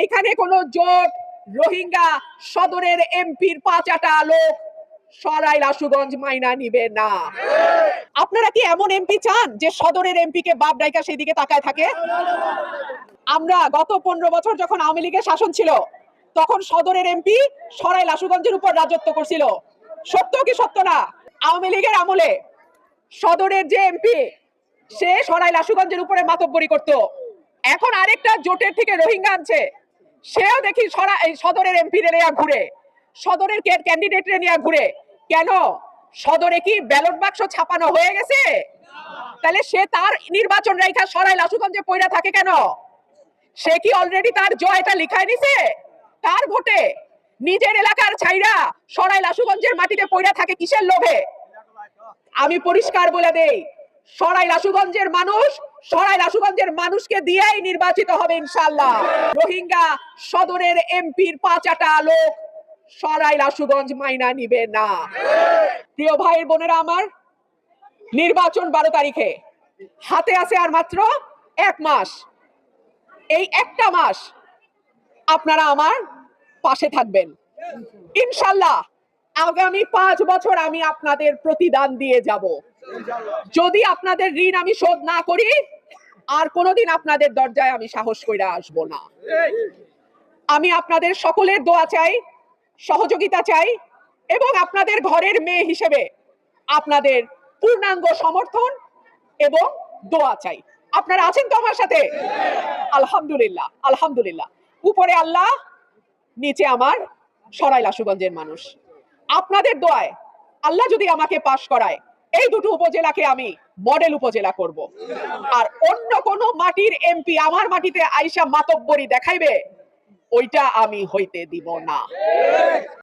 এইখানে কোনো জোট রোহিঙ্গা সদরের এমপির পাঁচাটা লোক সরাইল আশুগঞ্জ মাইনা নিবে না। আপনারা কি এমন এমপি চান যে সদরের এমপি কে বাপ ডাইকা সেই দিকে তাকায় থাকে? আমরা গত পনেরো বছর যখন আওয়ামী লীগের শাসন ছিল, তখন সদরের এমপি সরাইল আশুগঞ্জের উপর রাজত্ব করছিল। সত্য কি সত্য না? আওয়ামী লীগের আমলে সদরের যে এমপি, সে সরাইল আশুগঞ্জের উপরে মাতব্বরি করত। এখন আরেকটা জোটের থেকে রোহিঙ্গা আনছে। সেও দেখি সরা এই সদরের এমপি নিয়ে ঘুরে। সদরের ক্যান্ডিডেট নিয়ে ঘুরে। কেন? সদরে কি ব্যালট বাক্স ছাপানো হয়ে গেছে? তাহলে সে তার নির্বাচন রেখা সরাইল আশুগঞ্জে পয়রা থাকে কেন? সে কি অলরেডি তার জয়টা লিখায় নিছে? তার ভোটে নিজের এলাকার ছাইরা সরাইল আশুগঞ্জের মাটিতে পয়রা থাকে কিসের লোভে? আমি পরিষ্কার বলে দেই সরাইল আশুগঞ্জের মানুষ সরাইল আশুগঞ্জের মানুষকে দিয়েই নির্বাচিত হবে ইনশাল্লাহ রোহিঙ্গা সদরের এমপির পাঁচাটা লোক সরাই আশুগঞ্জ মাইনা নিবে না। প্রিয় ভাইয়ের বোনেরা আমার, নির্বাচন বারো তারিখে। হাতে আছে আর মাত্র এক মাস। এই একটা মাস আপনারা আমার পাশে থাকবেন। ইনশাল্লাহ আগামী পাঁচ বছর আমি আপনাদের প্রতিদান দিয়ে যাব। যদি আপনাদের ঋণ আমি শোধ না করি, আর কোনোদিন আপনাদের দরজায় আমি সাহস করে আসব না। আমি আপনাদের সকলের দোয়া চাই, সহযোগিতা চাই, এবং আপনাদের ঘরের মেয়ে হিসেবে আপনাদের পূর্ণাঙ্গ সমর্থন এবং দোয়া চাই। আপনারা আছেন তো আমার সাথে? আলহামদুলিল্লাহ আলহামদুলিল্লাহ। উপরে আল্লাহ, নিচে আমার সরাইল আশুগঞ্জের মানুষ। আপনাদের দোয়ায় আল্লাহ যদি আমাকে পাশ করায়, এই দুটো উপজেলাকে আমি মডেল উপজেলা করব। আর অন্য কোন মাটির এমপি আমার মাটিতে আইসা মাতব্বরী দেখাইবে, ওইটা আমি হইতে দিব না।